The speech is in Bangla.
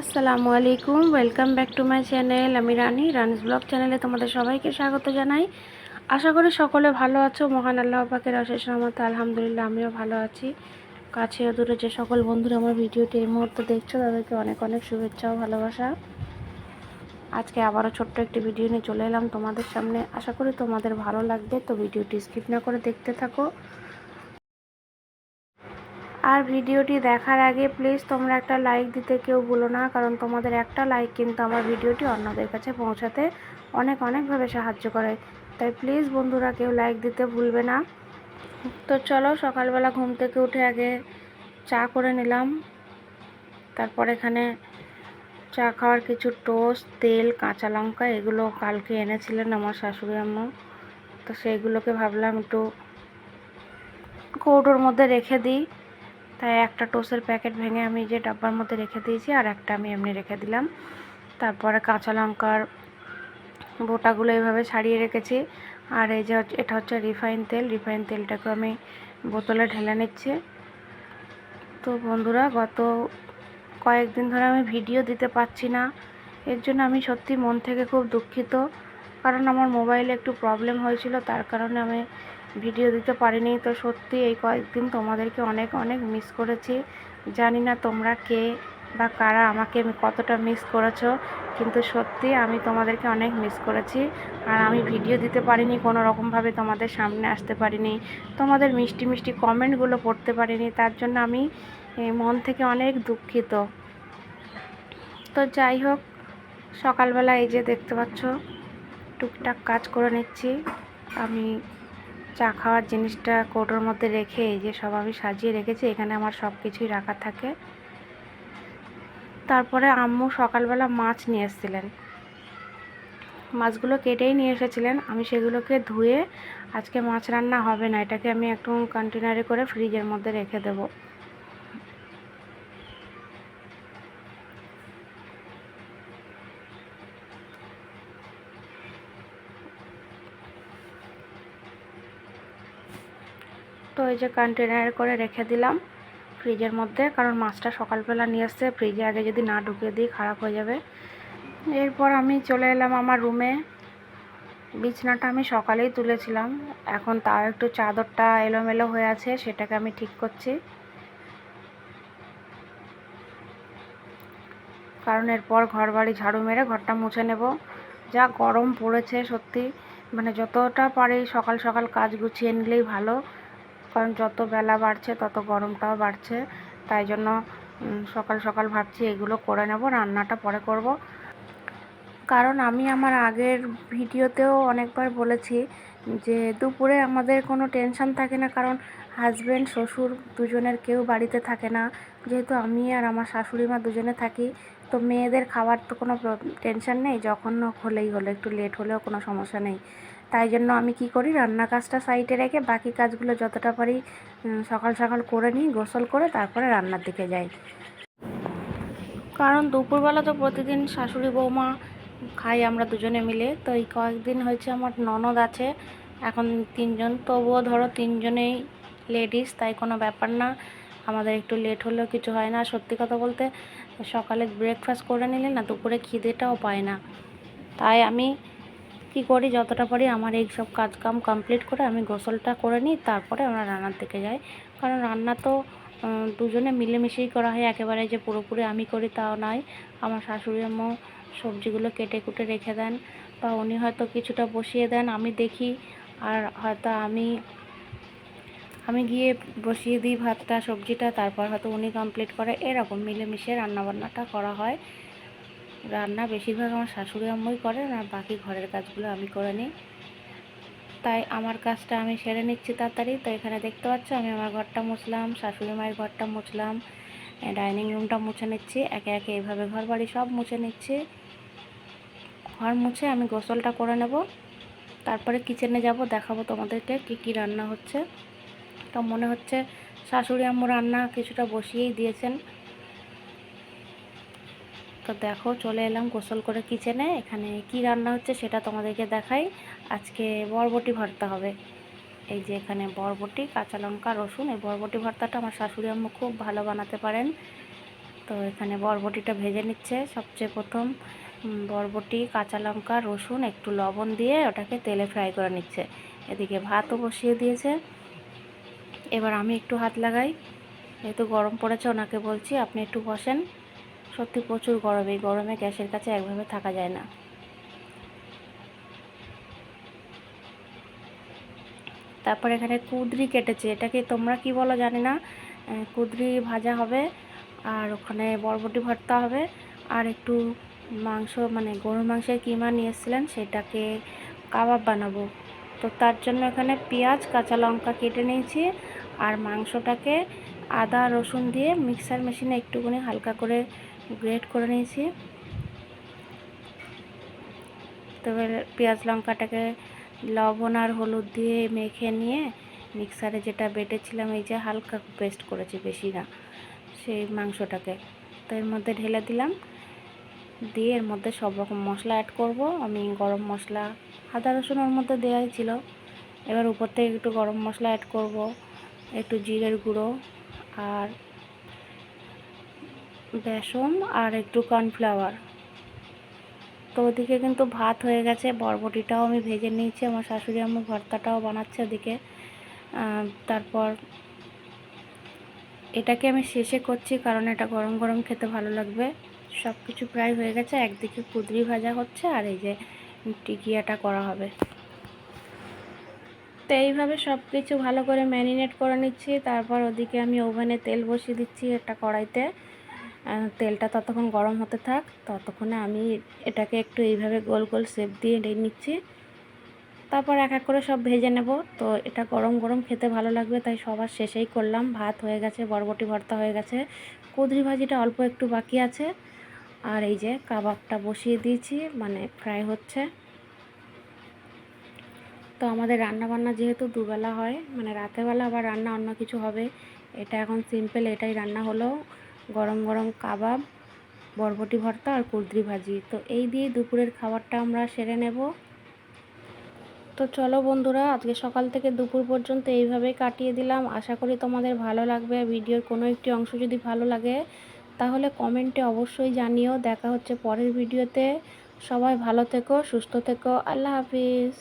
আসসালামু আলাইকুম। Welcome back to my channel আমি রানি, রানিস ব্লগ চ্যানেলে তোমাদের সবাইকে স্বাগত জানাই। আশা করি সকলে ভালো আছো। মহান আল্লাহ পাকের অশেষ রহমত আলহামদুলিল্লাহ আমিও ভালো আছি। কাছে দূরে যে সকল বন্ধুরা আমার ভিডিওটি এই মুহূর্তে দেখছ, তাদেরকে অনেক অনেক শুভেচ্ছা ও ভালোবাসা। আজকে আবারও ছোট্ট একটি ভিডিও নিয়ে চলে এলাম তোমাদের সামনে। আশা করি তোমাদের ভালো লাগবে, তো ভিডিওটি স্কিপ না করে দেখতে থাকো। আর ভিডিওটি দেখার আগে প্লিজ তোমরা একটা লাইক দিতে কেউ ভুলো না, কারণ তোমাদের একটা লাইক কিন্তু আমার ভিডিওটি অন্যদের কাছে পৌঁছাতে অনেক অনেকভাবে সাহায্য করে। তাই প্লিজ বন্ধুরা কেউ লাইক দিতে ভুলবে না। তো চলো সকালবেলা ঘুম থেকে উঠে আগে চা করে নিলাম। তারপর এখানে চা খাওয়ার কিছু টোস্ট তেল, কাঁচা লঙ্কা এগুলো কালকে এনেছিলেন আমার শাশুড়ি আম্মা। তো সেইগুলোকে ভাবলাম একটু কৌটোর মধ্যে রেখে দিই। তাই একটা টোসের প্যাকেট ভেঙে আমি যে ডাব্বার মধ্যে রেখে দিয়েছি আর একটা আমি এমনি রেখে দিলাম। তারপরে কাঁচা লঙ্কার বোটাগুলো এইভাবে ছাড়িয়ে রেখেছি। আর এই যে এটা হচ্ছে রিফাইন তেল। রিফাইন তেলটাকে আমি বোতলে ঢেলে নিচ্ছি। তো বন্ধুরা, গত কয়েকদিন ধরে আমি ভিডিও দিতে পারছি না। এর জন্য আমি সত্যি মন থেকে খুব দুঃখিত। কারণ আমার মোবাইলে একটু প্রবলেম হয়েছিল, তার কারণে আমি ভিডিও দিতে পারিনি। তো সত্যি এই কয়েকদিন তোমাদেরকে অনেক অনেক মিস করেছি। জানি না তোমরা কে বা কারা আমাকে কতটা মিস করেছ, কিন্তু সত্যি আমি তোমাদেরকে অনেক মিস করেছি। আর আমি ভিডিও দিতে পারিনি কোনো রকমভাবে তোমাদের সামনে আসতে পারিনি। তোমাদের মিষ্টি মিষ্টি কমেন্টগুলো পড়তে পারিনি। তার জন্য আমি মন থেকে অনেক দুঃখিত। তো যাই হোক, সকালবেলা এই যে দেখতে পাচ্ছ, টুকটাক কাজ করে নিচ্ছি। আমি চা খাওয়ার জিনিসটা কৌটোর মধ্যে রেখে এই যে সব আমি সাজিয়ে রেখেছি, এখানে আমার সব কিছুই রাখা থাকে। তারপরে আম্মু সকালবেলা মাছ নিয়ে এসেছিলেন। মাছগুলো কেটেই নিয়ে এসেছিলেন। আমি সেগুলোকে ধুয়ে আজকে মাছ রান্না হবে না, এটাকে আমি একটু কন্টেনারে করে ফ্রিজের মধ্যে রেখে দেবো। তো এই যে কন্টেনারে করে রেখে দিলাম ফ্রিজের মধ্যে, কারণ মাছটা সকালবেলা নিয়ে আসছে ফ্রিজে আগে যদি না ঢুকিয়ে দিই খারাপ হয়ে যাবে। এরপর আমি চলে এলাম আমার রুমে বিছনাটা আমি সকালেই তুলেছিলাম, এখন তাও একটু চাদরটা এলোমেলো হয়ে আছে, সেটাকে আমি ঠিক করছি। কারণ এরপর ঘর বাড়ি ঝাড়ু মেরে ঘরটা মুছে নেব। যা গরম পড়েছে সত্যি মানে যতটা পারি সকাল সকাল কাজ গুছিয়ে নিলেই ভালো। কারণ যত বেলা বাড়ছে, তত গরমটাও বাড়ছে। তাই জন্য সকাল সকাল ভাবছি এগুলো করে নেব, রান্নাটা পরে করব। কারণ আমি আমার আগের ভিডিওতেও অনেকবার বলেছি যে, দুপুরে আমাদের কোনো টেনশন থাকে না, কারণ হাজব্যান্ড শ্বশুর দুজনের কেউ বাড়িতে থাকে না। যেহেতু আমি আর আমার শাশুড়ি মা দুজনে থাকি, তো মেয়েদের খাবার তো কোনো টেনশন নেই যখন হলেই হলো, একটু লেট হলেও কোনো সমস্যা নেই। তাই জন্য আমি কি করি, রান্না কাজটা সাইডে রেখে বাকি কাজগুলো যতটা পারি সকাল সকাল করে নিই, গোসল করে তারপরে রান্নার দিকে যাই। কারণ দুপুরবেলা তো প্রতিদিন শাশুড়ি বৌমা খাই আমরা দুজনে মিলে, তো এই কয়েকদিন হয়েছে আমার ননদ আছে, এখন তিনজন, তবুও ধরো তিনজনেই লেডিস, তাই কোনো ব্যাপার না, আমাদের একটু লেট হলেও কিছু হয় না। সত্যি কথা বলতে, সকালে ব্রেকফাস্ট করে নিলে না, দুপুরে খিদেটাও পায় না। তাই আমি কি করি, যতটা পারি আমার এই সব কাজকাম কমপ্লিট করে আমি গোসলটা করে নিই, তারপরে আমরা রান্নার দিকে যাই। কারণ রান্না তো দুজনে মিলেমিশেই করা হয়, একেবারে যে পুরোপুরি আমি করি তাও নয় আমার শাশুড়ি আম্মু সবজিগুলো কেটে কুটে রেখে দেন বা উনি হয়তো কিছুটা বসিয়ে দেন, আমি দেখি। আর হয়তো আমি আমি গিয়ে বসিয়ে দিই ভাতটা, সবজিটা, তারপর হয়তো উনি কমপ্লিট করে, এরকম মিলেমিশে রান্নাবান্নাটা করা হয়। রান্না বেশিরভাগ আমার শাশুড়ি আম্মুই করেন আর বাকি ঘরের কাজগুলো আমি করে নিই। তাই আমার কাজটা আমি সেরে নিচ্ছি তাড়াতাড়ি। তো এখানে দেখতে পাচ্ছ, আমি আমার ঘরটা মুছলাম, শাশুড়ি মায়ের ঘরটা মুছলাম, ডাইনিং রুমটা মুছে নিচ্ছি, একে একে এইভাবে ঘর বাড়ি সব মুছে নিচ্ছি। ঘর মুছে আমি গোসলটা করে নেব, তারপরে কিচেনে যাব, দেখাবো তোমাদেরকে কি কি রান্না হচ্ছে। তো মনে হচ্ছে শাশুড়ি আম্মু রান্না কিছুটা বসিয়েই দিয়েছেন। তো দেখো চলে এলাম গোসল করে কিচেনে। এখানে কি রান্না হচ্ছে সেটা তোমাদেরকে দেখাই। আজকে বরবটি ভর্তা হবে। এই যে এখানে বরবটি, কাঁচা লঙ্কা, রসুন। এই বরবটি ভর্তাটা আমার শাশুড়ি আম্মু খুব ভালো বানাতে পারেন। তো এখানে বরবটিটা ভেজে নিচ্ছে। সবচেয়ে প্রথম বরবটি, কাঁচা লঙ্কা, রসুন, একটু লবণ দিয়ে ওটাকে তেলে ফ্রাই করে নিচ্ছে। এদিকে ভাতও বসিয়ে দিয়েছে। এবার আমি একটু হাত লাগাই। যেহেতু গরম পড়েছে, ওনাকে বলছি আপনি একটু বসেন। সত্যি প্রচুর গরম, এই গরমে গ্যাসের কাছে একভাবে থাকা যায় না। তারপর এখানে কুদরি কেটেছে, এটাকে তোমরা কি বলো জানি না। কুদরি ভাজা হবে, আর ওখানে বরবটি ভর্তা হবে, আর একটু মাংস মানে গরুর মাংসের কিমা নিয়ে এসেছিলেন, সেটাকে কাবাব বানাবো। তো তার জন্য এখানে পেঁয়াজ, কাঁচা লঙ্কা কেটে নিয়েছি, আর মাংসটাকে আদা, রসুন দিয়ে মিক্সার মেশিনে একটুখানি হালকা করে গ্রেট করে নিয়েছি। তবে পেঁয়াজ লঙ্কাটাকে লবণ আর হলুদ দিয়ে মেখে নিয়ে মিক্সারে যেটা বেটেছিলাম, এই যে হালকা পেস্ট করেছি বেশি না, সেই মাংসটাকে। তো এর মধ্যে ঢেলে দিলাম। দিয়ে এর মধ্যে সব রকম মশলা অ্যাড করব। আমি গরম মশলা, আদা রসুন ওর মধ্যে দেওয়াই ছিল। এবার উপর থেকে একটু গরম মশলা অ্যাড করব, একটু জিরের গুঁড়ো আর বেসন আর একটু কর্নফ্লাওয়ার। তো ওদিকে কিন্তু ভাত হয়ে গেছে, বরবটিটাও আমি ভেজে নিয়েছি, আমার শাশুড়ি আম্মু ভর্তাটাও বানাচ্ছে ওদিকে। তারপর এটাকে আমি শেষে করছি কারণ এটা গরম গরম খেতে ভালো লাগবে। সব কিছু প্রায় হয়ে গেছে, একদিকে কুদরি ভাজা হচ্ছে আর এই যে টিকিয়াটা করা হবে। তো এইভাবে সব কিছু ভালো করে ম্যারিনেট করে নিচ্ছি, তারপর ওদিকে আমি ওভেনে তেল বসিয়ে দিচ্ছি একটা কড়াইতে। তেলটা ততক্ষণ গরম হতে থাক, ততক্ষণে আমি এটাকে একটু এইভাবে গোল গোল শেপ দিয়ে নিচ্ছি। তারপর এক এক করে সব ভেজে নেব। তো এটা গরম গরম খেতে ভালো লাগবে, তাই সবার শেষেই করলাম। ভাত হয়ে গেছে, বরবটি ভর্তা হয়ে গেছে। কুদরি ভাজিটা অল্প একটু বাকি আছে। আর এই যে কাবাবটা বসিয়ে দিয়েছি মানে ফ্রাই হচ্ছে। তো আমাদের রান্না বান্না যেহেতু দুবেলা হয় মানে রাতেরবেলা আবার রান্না অন্য কিছু হবে, এটা এখন সিম্পল এটাই রান্না হলো। গরম গরম কাবাব, বরবটি ভর্তা আর কুদরি ভাজি। তো এই দিয়ে দুপুরের খাবারটা আমরা সেরে নেব। তো চলো বন্ধুরা, আজকে সকাল থেকে দুপুর পর্যন্ত এইভাবেই কাটিয়ে দিলাম। আশা করি তোমাদের ভালো লাগবে। ভিডিওর কোনো একটি অংশ যদি ভালো লাগে, তাহলে কমেন্টে অবশ্যই জানিও। দেখা হচ্ছে পরের ভিডিওতে। সবাই ভালো থেকো, সুস্থ থেকো। আল্লাহ হাফিজ।